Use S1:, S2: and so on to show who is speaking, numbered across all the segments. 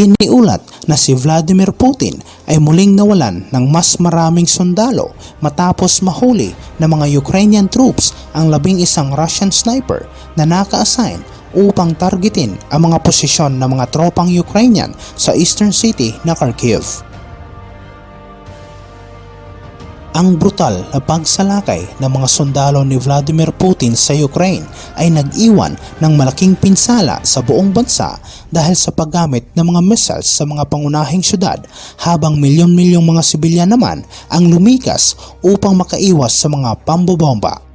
S1: Iniulat na si Vladimir Putin ay muling nawalan ng mas maraming sundalo matapos mahuli ng mga Ukrainian troops ang labing isang Russian sniper na naka-assign upang targetin ang mga posisyon ng mga tropang Ukrainian sa eastern city na Kharkiv. Ang brutal na pagsalakay ng mga sundalo ni Vladimir Putin sa Ukraine ay nag-iwan ng malaking pinsala sa buong bansa dahil sa paggamit ng mga missiles sa mga pangunahing syudad habang milyon-milyong mga sibilyan naman ang lumikas upang makaiwas sa mga pambobomba.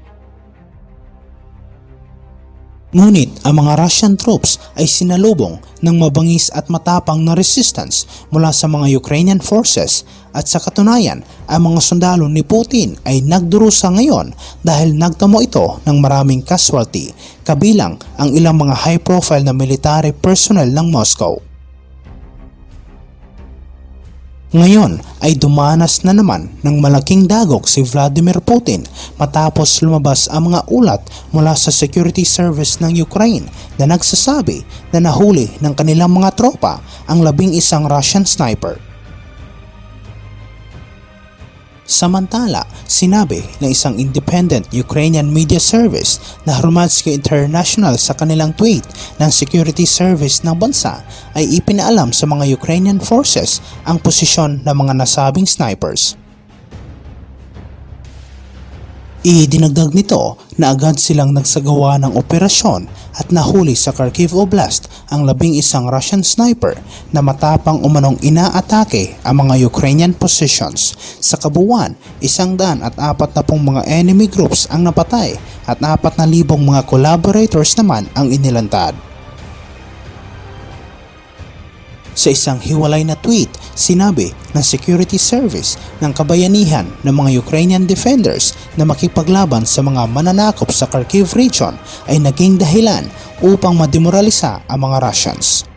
S1: Ngunit ang mga Russian troops ay sinalubong ng mabangis at matapang na resistance mula sa mga Ukrainian forces at sa katunayan ang mga sundalo ni Putin ay nagdurusa ngayon dahil nagtamo ito ng maraming casualty kabilang ang ilang mga high profile na military personnel ng Moscow. Ngayon ay dumanas na naman ng malaking dagok si Vladimir Putin matapos lumabas ang mga ulat mula sa security service ng Ukraine na nagsasabi na nahuli ng kanilang mga tropa ang labing isang Russian sniper. Samantala, sinabi ng isang independent Ukrainian media service na Hromadske International sa kanilang tweet ng security service ng bansa ay ipinaalam sa mga Ukrainian forces ang posisyon ng mga nasabing snipers. Idinagdag nito na agad silang nagsagawa ng operasyon at nahuli sa Kharkiv Oblast ang labing isang Russian sniper na matapang umanong inaatake ang mga Ukrainian positions. Sa kabuuan, isang daan at apat na pong mga enemy groups ang napatay at apat na libong mga collaborators naman ang inilantad. Sa isang hiwalay na tweet, sinabi ng security service ng kabayanihan ng mga Ukrainian defenders na makipaglaban sa mga mananakop sa Kharkiv region ay naging dahilan upang mademoralisa ang mga Russians.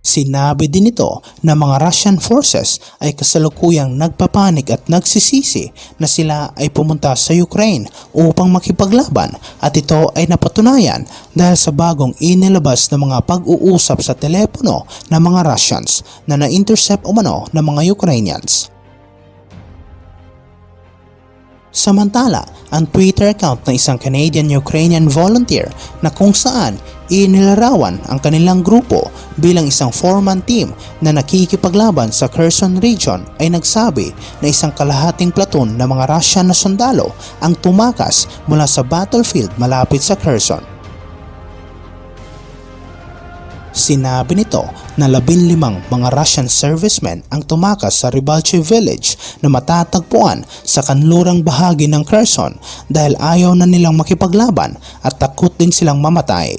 S1: Sinabi din ito na mga Russian forces ay kasalukuyang nagpapanik at nagsisisi na sila ay pumunta sa Ukraine upang makipaglaban at ito ay napatunayan dahil sa bagong inilabas na mga pag-uusap sa telepono ng mga Russians na na-intercept umano ng mga Ukrainians. Samantala, ang Twitter account ng isang Canadian-Ukrainian volunteer na kung saan inilarawan ang kanilang grupo bilang isang four-man team na nakikipaglaban sa Kherson region ay nagsabi na isang kalahating platoon ng mga Russian na sundalo ang tumakas mula sa battlefield malapit sa Kherson. Sinabi nito na labinlimang mga Russian servicemen ang tumakas sa Ribalche village na matatagpuan sa kanlurang bahagi ng Kherson dahil ayaw na nilang makipaglaban at takot din silang mamatay.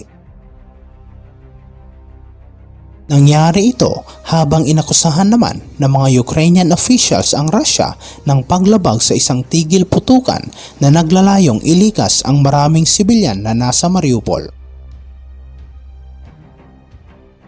S1: Nangyari ito habang inakusahan naman ng mga Ukrainian officials ang Russia ng paglabag sa isang tigil putukan na naglalayong ilikas ang maraming sibilyan na nasa Mariupol.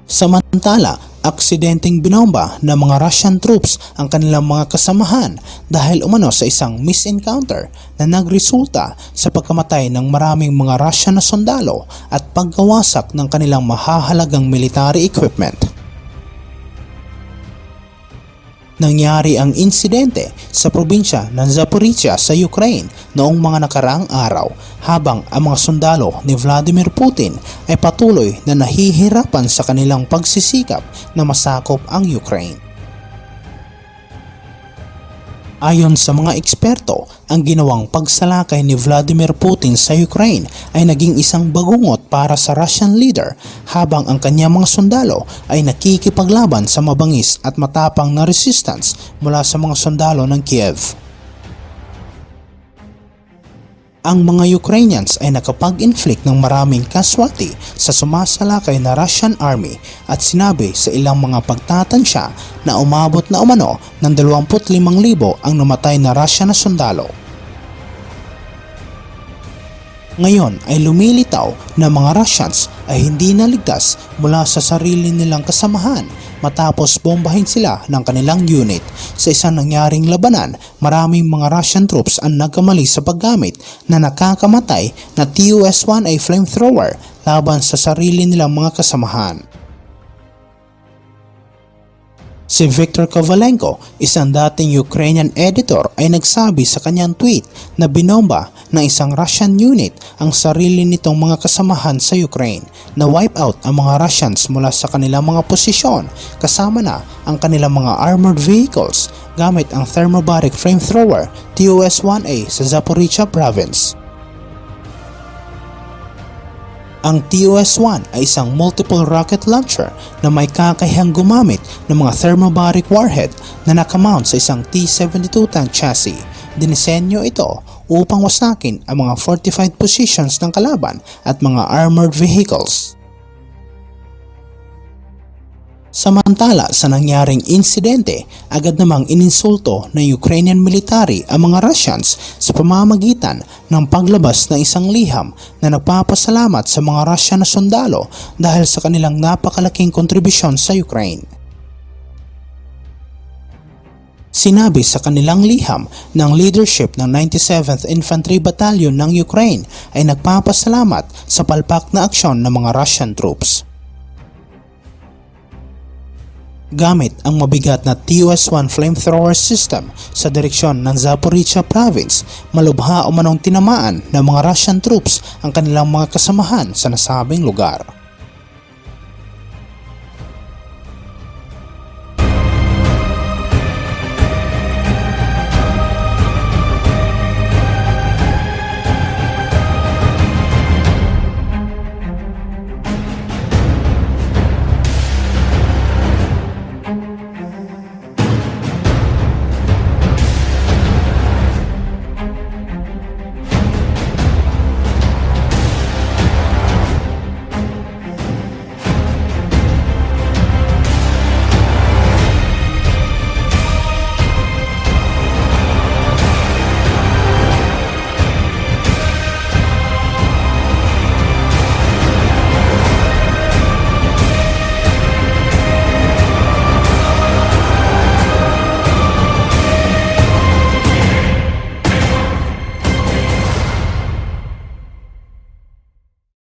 S1: Samantala, aksidenteng binomba ng mga Russian troops ang kanilang mga kasamahan dahil umano sa isang misencounter na nagresulta sa pagkamatay ng maraming mga Russian na sundalo at pagkawasak ng kanilang mahahalagang military equipment. Nangyari ang insidente sa probinsya ng Zaporizhia sa Ukraine noong mga nakaraang araw habang ang mga sundalo ni Vladimir Putin ay patuloy na nahihirapan sa kanilang pagsisikap na masakop ang Ukraine. Ayon sa mga eksperto, ang ginawang pagsalakay ni Vladimir Putin sa Ukraine ay naging isang bagungot para sa Russian leader habang ang kanyang mga sundalo ay nakikipaglaban sa mabangis at matapang na resistance mula sa mga sundalo ng Kiev. Ang mga Ukrainians ay nakapag-inflict ng maraming casualty sa sumasalakay na Russian army at sinabi sa ilang mga pagtatansya na umabot na umano ng 25,000 ang namatay na Russian na sundalo. Ngayon ay lumilitaw na mga Russians ay hindi naligtas mula sa sarili nilang kasamahan matapos bombahin sila ng kanilang unit. sa isang nangyaring labanan, maraming mga Russian troops ang nagkamali sa paggamit na nakakamatay na TUS-1A flamethrower laban sa sarili nilang mga kasamahan. Si Viktor Kovalenko, isang dating Ukrainian editor ay nagsabi sa kanyang tweet na binomba ng isang Russian unit ang sarili nitong mga kasamahan sa Ukraine na wipe out ang mga Russians mula sa kanilang mga posisyon kasama na ang kanilang mga armored vehicles gamit ang thermobaric flamethrower TUS-1A sa Zaporizhia province. Ang TUS-1 ay isang multiple rocket launcher na may kakayahang gumamit ng mga thermobaric warhead na nakamount sa isang T-72 tank chassis. Dinisenyo ito upang wasakin ang mga fortified positions ng kalaban at mga armored vehicles. Samantala sa nangyaring insidente, agad namang ininsulto ng Ukrainian military ang mga Russians sa pamamagitan ng paglabas ng isang liham na nagpapasalamat sa mga Russian na sundalo dahil sa kanilang napakalaking kontribusyon sa Ukraine. Sinabi sa kanilang liham ng leadership ng 97th Infantry Battalion ng Ukraine ay nagpapasalamat sa palpak na aksyon ng mga Russian troops gamit ang mabigat na TUS-1 flamethrower system sa direksyon ng Zaporizhia province, malubha o manong tinamaan ng mga Russian troops ang kanilang mga kasamahan sa nasabing lugar.